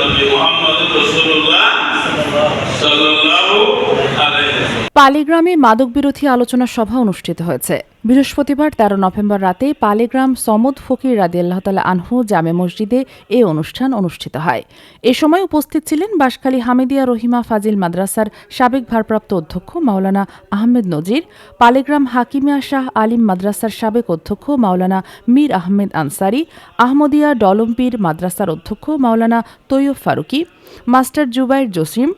নবী মোহাম্মদ রসুল্লাহ ওয়াসাল্লাম। পালিগ্রামে মাদক বিরোধী আলোচনা সভা অনুষ্ঠিত হয়েছে। বৃহস্পতিবার তেরো নভেম্বর রাতে পালিগ্রাম সমদ ফকির রাদি আল্লাহ তালা আনহু জামে মসজিদে এ অনুষ্ঠান অনুষ্ঠিত হয়। এ সময় উপস্থিত ছিলেন বাঁশখালী হামিদিয়া রহিমা ফাজিল মাদ্রাসার সাবেক ভারপ্রাপ্ত অধ্যক্ষ মাওলানা আহমেদ নজির, পালিগ্রাম হাকিমিয়া শাহ আলিম মাদ্রাসার সাবেক অধ্যক্ষ মাওলানা মীর আহমেদ আনসারি, আহমদিয়া ডলম্পির মাদ্রাসার অধ্যক্ষ মাওলানা তৈয়ব ফারুকি, মাস্টার জুবাইর জসিম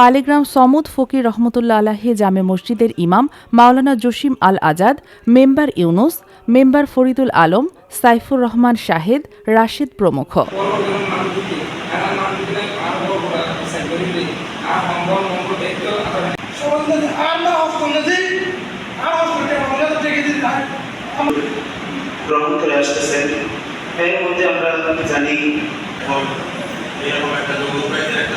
পালিগ্রাম সমুদ ফকির রহমতুল্লাহ আলাহি জামে মসজিদের ইমাম মাওলানা জসিম আল আজাদ, মেম্বার ইউনুস, মেম্বার ফরিদুল আলম, সাইফুর রহমান শাহেদ, রাশেদ প্রমুখ। আমরা জানি এরকম একটা একটা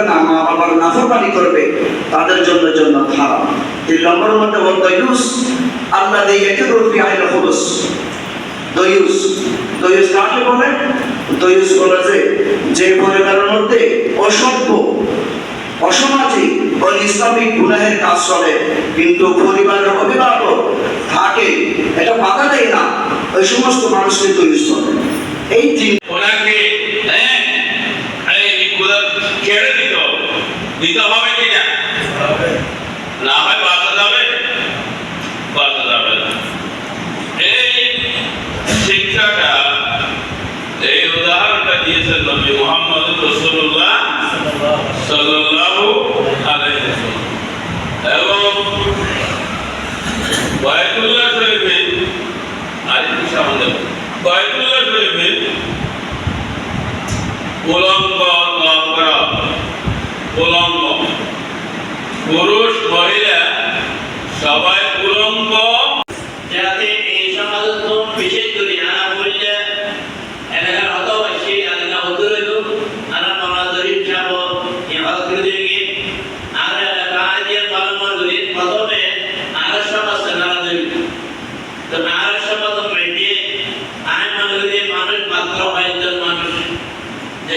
করবে না, মা বাবার নাফরমানি করবে, তাদের জন্য জন্য হারাম। তিন নম্বরের মধ্যে ইউস আল্লাহ দিয়ে হবস দয়ুস দয়ুস কাকে বলে? দয়ুস বলে যে যে পরিবারের মধ্যে অসভ্য অসামাজিক ও ইসলামিক কাজ চলে, কিন্তু পরিবারের অভিভাবক থাকে, এটা বাধা দেয় না। ওই সমস্ত মানুষকে তৈরি এই তিন ওনাকে হ্যাঁ এইগুলো ছেড়ে দিতে হবে দিতে হবে কি না না হয় বাঁচা যাবে বাঁচা যাবে না এই শিক্ষাটা এই দিয়েছেন নবী এবং বায়তুল্লাহ শরীফে, আরেকটু সামনে, বায়তুল্লাহ শরীফে উলঙ্গ উলঙ্গ। পুরুষ মহিলা সবাই উলঙ্গ